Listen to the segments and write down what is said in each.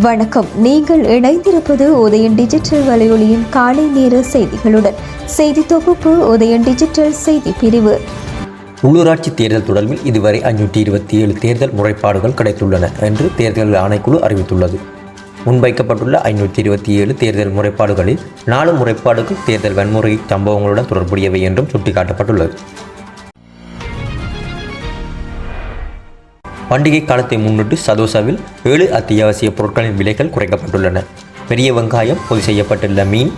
வணக்கம். நீங்கள் இணைந்திருப்பது உதயன் டிஜிட்டல் வலையொலியின் காலை நேர செய்திகளுடன். செய்தி தொகுப்பு உதயன் டிஜிட்டல் செய்தி பிரிவு. உள்ளூராட்சி தேர்தல் தொடர்பில் இதுவரை அஞ்சூற்றி இருபத்தி ஏழு தேர்தல் முறைப்பாடுகள் கிடைத்துள்ளன என்று தேர்தல் ஆணைக்குழு அறிவித்துள்ளது. முன்வைக்கப்பட்டுள்ள ஐநூற்றி இருபத்தி ஏழு தேர்தல் முறைப்பாடுகளில் நாலு முறைப்பாடுகள் தேர்தல் வன்முறை சம்பவங்களுடன் தொடர்புடையவை என்றும் சுட்டிக்காட்டப்பட்டுள்ளது. பண்டிகை காலத்தை முன்னிட்டு சதோசாவில் ஏழு அத்தியாவசிய பொருட்களின் விலைகள் குறைக்கப்பட்டுள்ளன. பெரிய வெங்காயம் பொது செய்யப்பட்டுள்ள மீன்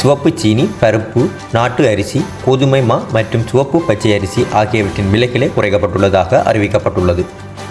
சிவப்பு சீனி பருப்பு நாட்டு அரிசி கோதுமை மா மற்றும் சிவப்பு பச்சை அரிசி ஆகியவற்றின் விலைகளே குறைக்கப்பட்டுள்ளதாக அறிவிக்கப்பட்டுள்ளது.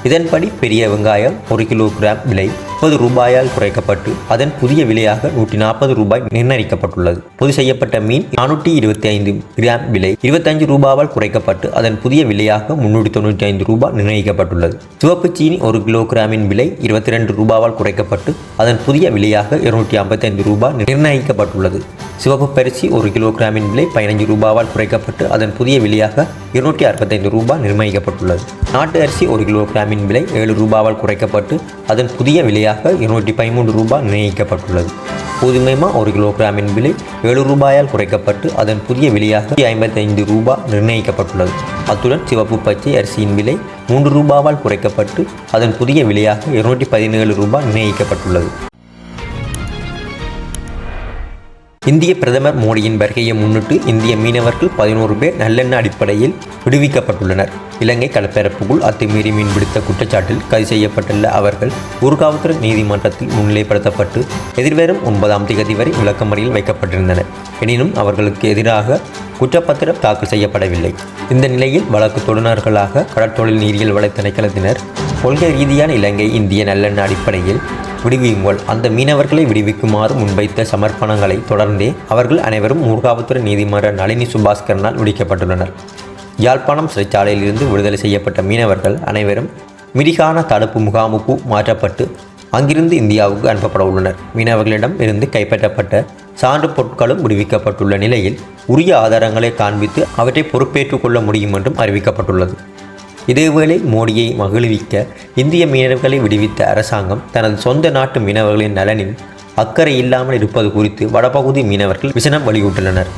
இதன்படி பெரிய வெங்காயம் ஒரு கிலோகிராம் விலை முப்பது ரூபாயால் குறைக்கப்பட்டு அதன் புதிய விலையாக நூற்றி நாற்பது ரூபாய் நிர்ணயிக்கப்பட்டுள்ளது. பொது செய்யப்பட்ட மீன் நானூற்றி இருபத்தி ஐந்து கிராம் விலை இருபத்தஞ்சு ரூபாவால் குறைக்கப்பட்டு அதன் புதிய விலையாக முன்னூற்றி தொண்ணூற்றி ஐந்து ரூபாய் நிர்ணயிக்கப்பட்டுள்ளது. சிவப்பு சீனி ஒரு கிலோகிராமின் விலை இருபத்தி ரெண்டு ரூபாவால் குறைக்கப்பட்டு அதன் புதிய விலையாக இருநூற்றி ஐம்பத்தைந்து ரூபாய் நிர்ணயிக்கப்பட்டுள்ளது. சிவப்பு பரிசி ஒரு கிலோகிராமின் விலை பதினைஞ்சு ரூபாவால் குறைக்கப்பட்டு அதன் புதிய விலையாக இருநூற்றி அறுபத்தைந்து ரூபாய் நிர்ணயிக்கப்பட்டுள்ளது. நாட்டு அரிசி ஒரு கிலோ கிராமின் விலை ஏழு ரூபாவால் குறைக்கப்பட்டு அதன் புதிய விலையாக இருநூற்றி பதிமூன்று ரூபாய் நிர்ணயிக்கப்பட்டுள்ளது. கோதுமைமா ஒரு கிலோகிராமின் விலை ஏழு ரூபாயால் குறைக்கப்பட்டு அதன் புதிய விலையாக ஐம்பத்தைந்து ரூபாய் நிர்ணயிக்கப்பட்டுள்ளது. அத்துடன் சிவப்பு பச்சை அரிசியின் விலை மூன்று ரூபாவால் குறைக்கப்பட்டு அதன் புதிய விலையாக இருநூற்றி பதினேழு ரூபாய் நிர்ணயிக்கப்பட்டுள்ளது. இந்திய பிரதமர் மோடியின் வருகையை முன்னிட்டு இந்திய மீனவர்கள் பதினோரு பேர் நல்லெண்ண அடிப்படையில் விடுவிக்கப்பட்டுள்ளனர். இலங்கை கடற்பரப்புக்குள் அத்துமீறி மீன்பிடித்த குற்றச்சாட்டில் கைது செய்யப்பட்டுள்ள அவர்கள் ஊர்காவல்துறை நீதிமன்றத்தில் முன்னிலைப்படுத்தப்பட்டு எதிர்வரும் ஒன்பதாம் தேதி வரை விளக்கமறியில் வைக்கப்பட்டிருந்தனர். எனினும் அவர்களுக்கு எதிராக குற்றப்பத்திரம் தாக்கல் செய்யப்படவில்லை. இந்த நிலையில் வழக்கு தொடுநர்களாக கடற்தொழில் நீரியல் வலை திணைக்களத்தினர் கொள்கை ரீதியான இலங்கை இந்திய நல்லெண்ண அடிப்படையில் விடுவியுங்கள் அந்த மீனவர்களை விடுவிக்குமாறு முன்வைத்த சமர்ப்பணங்களை தொடர்ந்தே அவர்கள் அனைவரும் மூர்காவத்துறை நீதிமன்ற நளினி சுபாஸ்கரனால் விடுவிக்கப்பட்டுள்ளனர் யாழ்ப்பாணம் சிறைச்சாலையிலிருந்து விடுதலை செய்யப்பட்ட மீனவர்கள் அனைவரும் மிரிகான தடுப்பு முகாமுக்கு மாற்றப்பட்டு அங்கிருந்து இந்தியாவுக்கு அனுப்பப்பட உள்ளனர். மீனவர்களிடம் இருந்து கைப்பற்றப்பட்ட சான்று பொருட்களும் விடுவிக்கப்பட்டுள்ள நிலையில் உரிய ஆதாரங்களை காண்பித்து அவற்றை பொறுப்பேற்றுக்கொள்ள முடியும் என்றும் அறிவிக்கப்பட்டுள்ளது. இதேவேளை மோடியை மகிழ்விக்க இந்திய மீனவர்களை விடுவித்த அரசாங்கம் தனது சொந்த நாட்டு மீனவர்களின் நலனில் அக்கறை இல்லாமல் இருப்பது குறித்து வடபகுதி மீனவர்கள் விசனம் வலியுறுத்தினர்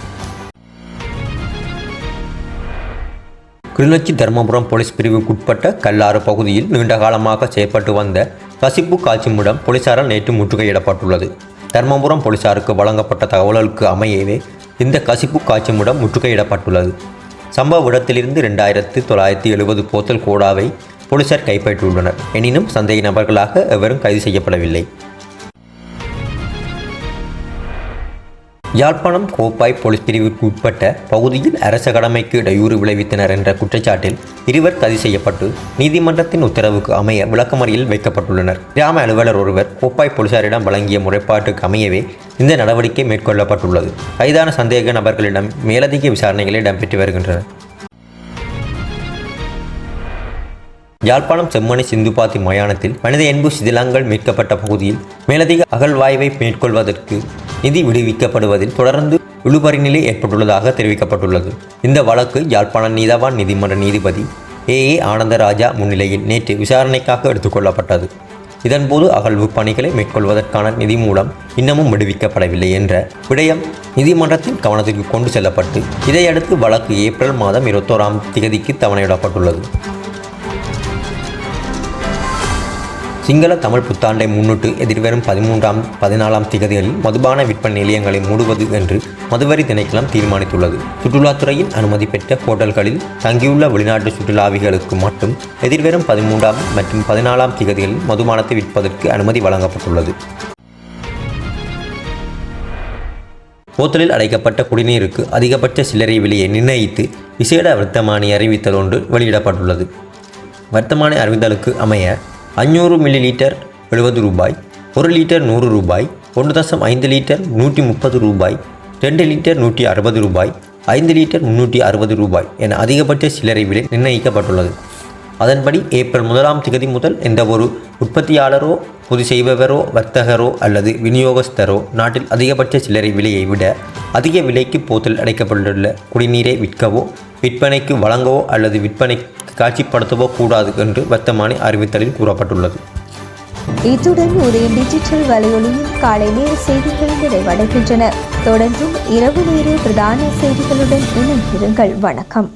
கிளிநொச்சி தர்மபுரம் போலீஸ் பிரிவுக்குட்பட்ட கல்லாறு பகுதியில் நீண்ட காலமாக செயற்பட்டு வந்த கசிப்பு காட்சிமுடம் போலீசாரால் நேற்று முற்றுகையிடப்பட்டுள்ளது. தர்மபுரம் போலீசாருக்கு வழங்கப்பட்ட தகவல்களுக்கு அமையவே இந்த கசிப்பு காட்சிமுடம் முற்றுகையிடப்பட்டுள்ளது. சம்பவ இடத்திலிருந்து ரெண்டாயிரத்து தொள்ளாயிரத்தி எழுபது போத்தல் கோடாவை போலீசார் கைப்பற்றியுள்ளனர். எனினும் சந்தேக நபர்களாக எவரும் கைது செய்யப்படவில்லை. யாழ்ப்பாணம் கோப்பாய் போலீஸ் பிரிவுக்கு உட்பட்ட பகுதியில் அரச கடமைக்கு இடையூறு விளைவித்தனர் என்ற குற்றச்சாட்டில் இருவர் கைது செய்யப்பட்டு நீதிமன்றத்தின் உத்தரவுக்கு அமைய விளக்கமறியில் வைக்கப்பட்டுள்ளனர். கிராம அலுவலர் ஒருவர் கோப்பாய் போலீசாரிடம் வழங்கிய முறைப்பாட்டுக்கு அமையவே இந்த நடவடிக்கை மேற்கொள்ளப்பட்டுள்ளது. கைதான சந்தேக நபர்களிடம் மேலதிக விசாரணைகள் இடம்பெற்று வருகின்றன. யாழ்ப்பாணம் செம்மணி சிந்துபாத்தி மயானத்தில் மனித என்பு சிதிலங்கள் மீட்கப்பட்ட பகுதியில் மேலதிக அகழ்வாய்வை மேற்கொள்வதற்கு நிதி விடுவிக்கப்படுவதில் தொடர்ந்து இழுபறிநிலை ஏற்பட்டுள்ளதாக தெரிவிக்கப்பட்டுள்ளது. இந்த வழக்கு யாழ்ப்பாண நீதவான் நீதிமன்ற நீதிபதி ஏ. ஏ. ஆனந்தராஜா முன்னிலையில் நேற்று விசாரணைக்காக எடுத்துக்கொள்ளப்பட்டது. இதன்போது அகழ்வு பணிகளை மேற்கொள்வதற்கான நிதி மூலம் இன்னமும் விடுவிக்கப்படவில்லை என்ற விடயம் நீதிமன்றத்தின் கவனத்திற்கு கொண்டு செல்லப்பட்டு இதையடுத்து வழக்கு ஏப்ரல் மாதம் இருபத்தோராம் திகதிக்கு தவணையிடப்பட்டுள்ளது. சிங்கள தமிழ் புத்தாண்டை முன்னிட்டு எதிர்வரும் பதிமூன்றாம் பதினாலாம் திகதிகளில் மதுபான விற்பனை நிலையங்களை மூடுவது என்று மதுவரி திணைக்களம் தீர்மானித்துள்ளது. சுற்றுலாத்துறையின் அனுமதி பெற்ற ஹோட்டல்களில் தங்கியுள்ள வெளிநாட்டு சுற்றுலாவிகளுக்கு மட்டும் எதிர்வரும் பதிமூன்றாம் மற்றும் பதினாலாம் திகதிகளில் மதுபானத்தை விற்பதற்கு அனுமதி வழங்கப்பட்டுள்ளது. போத்தலில் அடைக்கப்பட்ட குடிநீருக்கு அதிகபட்ச சில்லறை விலையை நிர்ணயித்து விசேட வர்த்தமானி அறிவித்தல் ஒன்று வெளியிடப்பட்டுள்ளது. வர்த்தமானி அறிவித்தலுக்கு அமைய அஞ்சூறு மில்லி லிட்டர் எழுபது ரூபாய் ஒரு லிட்டர் நூறு ரூபாய் ஒன்று தசம் ஐந்து லிட்டர் நூற்றி முப்பது ரூபாய் ரெண்டு லிட்டர் நூற்றி அறுபது ரூபாய் ஐந்து லிட்டர் முன்னூற்றி அறுபது ரூபாய் என அதிகபட்ச சில்லறை விலை நிர்ணயிக்கப்பட்டுள்ளது. அதன்படி ஏப்ரல் முதலாம் திகதி முதல் எந்த ஒரு உற்பத்தியாளரோ பொது செய்பவரோ வர்த்தகரோ அல்லது விநியோகஸ்தரோ நாட்டில் அதிகபட்ச சில்லறை விலையை விட அதிக விலைக்கு போத்தல் அடைக்கப்பட்டுள்ள குடிநீரை விற்கவோ விற்பனைக்கு வழங்கவோ அல்லது விற்பனைக்கு காட்சிப்படுத்தவோ கூடாது என்று வர்த்தமானி அறிவித்தலில் கூறப்பட்டுள்ளது. இத்துடன் உதயம் டிஜிட்டல் வலையொலியில் காலை நேர செய்திகள் நிறைவடைகின்றன. தொடர்ந்தும் இரவு நேர பிரதான செய்திகளுடன் இணைந்திருங்கள். வணக்கம்.